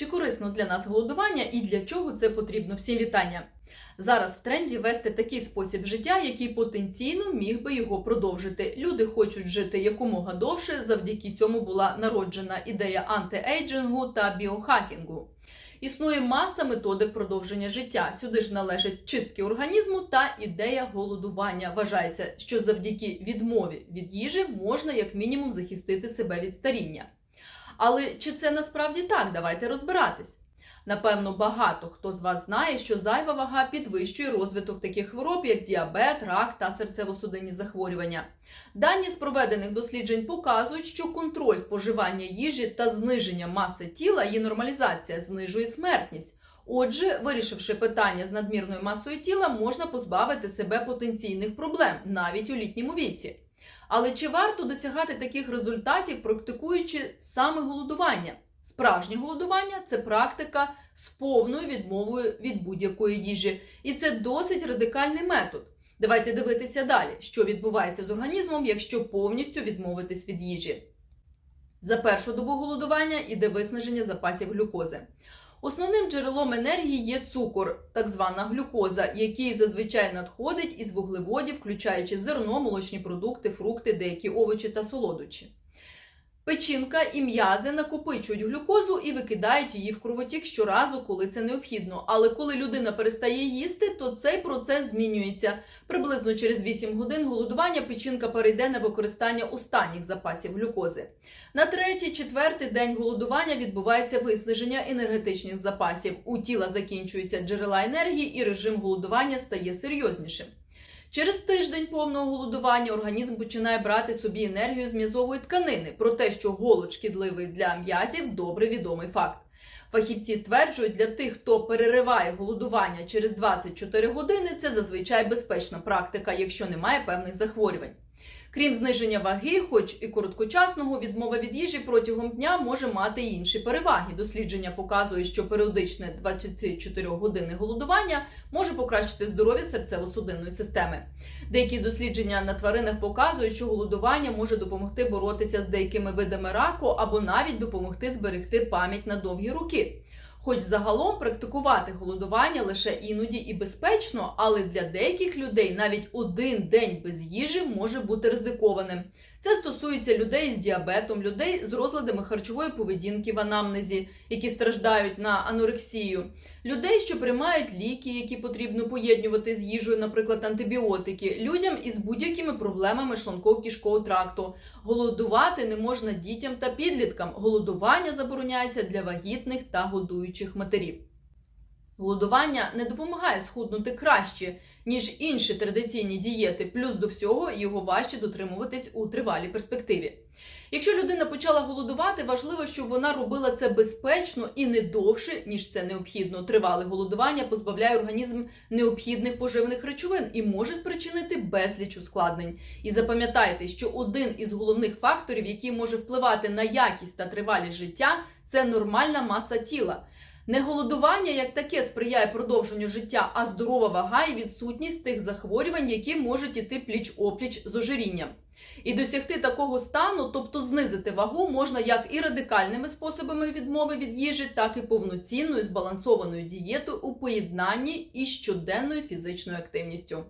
Чи корисно для нас голодування і для чого це потрібно? Всім вітання! Зараз в тренді вести такий спосіб життя, який потенційно міг би його продовжити. Люди хочуть жити якомога довше. Завдяки цьому була народжена ідея антиейджингу та біохакінгу. Існує маса методик продовження життя. Сюди ж належать чистки організму та ідея голодування. Вважається, що завдяки відмові від їжі можна як мінімум захистити себе від старіння. Але чи це насправді так? Давайте розбиратись. Напевно, багато хто з вас знає, що зайва вага підвищує розвиток таких хвороб, як діабет, рак та серцево-судинні захворювання. Дані з проведених досліджень показують, що контроль споживання їжі та зниження маси тіла, її нормалізація знижує смертність. Отже, вирішивши питання з надмірною масою тіла, можна позбавити себе потенційних проблем навіть у літньому віці. Але чи варто досягати таких результатів, практикуючи саме голодування? Справжнє голодування це практика з повною відмовою від будь-якої їжі, і це досить радикальний метод. Давайте дивитися далі, що відбувається з організмом, якщо повністю відмовитись від їжі. За першу добу голодування іде виснаження запасів глюкози. Основним джерелом енергії є цукор, так звана глюкоза, який зазвичай надходить із вуглеводів, включаючи зерно, молочні продукти, фрукти, деякі овочі та солодощі. Печінка і м'язи накопичують глюкозу і викидають її в кровотік щоразу, коли це необхідно. Але коли людина перестає їсти, то цей процес змінюється. Приблизно через 8 годин голодування печінка перейде на використання останніх запасів глюкози. На третій, четвертий день голодування відбувається виснаження енергетичних запасів. У тіла закінчуються джерела енергії, і режим голодування стає серйознішим. Через тиждень повного голодування організм починає брати собі енергію з м'язової тканини. Про те, що голод шкідливий для м'язів, добре відомий факт. Фахівці стверджують, для тих, хто перериває голодування через 24 години, це зазвичай безпечна практика, якщо немає певних захворювань. Крім зниження ваги, хоч і короткочасного, відмова від їжі протягом дня може мати інші переваги. Дослідження показують, що періодичне 24 години голодування може покращити здоров'я серцево-судинної системи. Деякі дослідження на тваринах показують, що голодування може допомогти боротися з деякими видами раку або навіть допомогти зберегти пам'ять на довгі роки. Хоч загалом практикувати голодування лише іноді і безпечно, але для деяких людей навіть один день без їжі може бути ризикованим. Це стосується людей з діабетом, людей з розладами харчової поведінки в анамнезі, які страждають на анорексію, людей, що приймають ліки, які потрібно поєднувати з їжею, наприклад, антибіотики, людям із будь-якими проблемами шлунково-кишкового тракту. Голодувати не можна дітям та підліткам. Голодування забороняється для вагітних та годуючих матерів. Голодування не допомагає схуднути краще, ніж інші традиційні дієти, плюс до всього його важче дотримуватись у тривалій перспективі. Якщо людина почала голодувати, важливо, щоб вона робила це безпечно і не довше, ніж це необхідно. Тривале голодування позбавляє організм необхідних поживних речовин і може спричинити безліч ускладнень. І запам'ятайте, що один із головних факторів, який може впливати на якість та тривалість життя, це нормальна маса тіла. Не голодування як таке сприяє продовженню життя, а здорова вага і відсутність тих захворювань, які можуть іти пліч-опліч з ожирінням. І досягти такого стану, тобто знизити вагу, можна як і радикальними способами відмови від їжі, так і повноцінною збалансованою дієтою у поєднанні із щоденною фізичною активністю.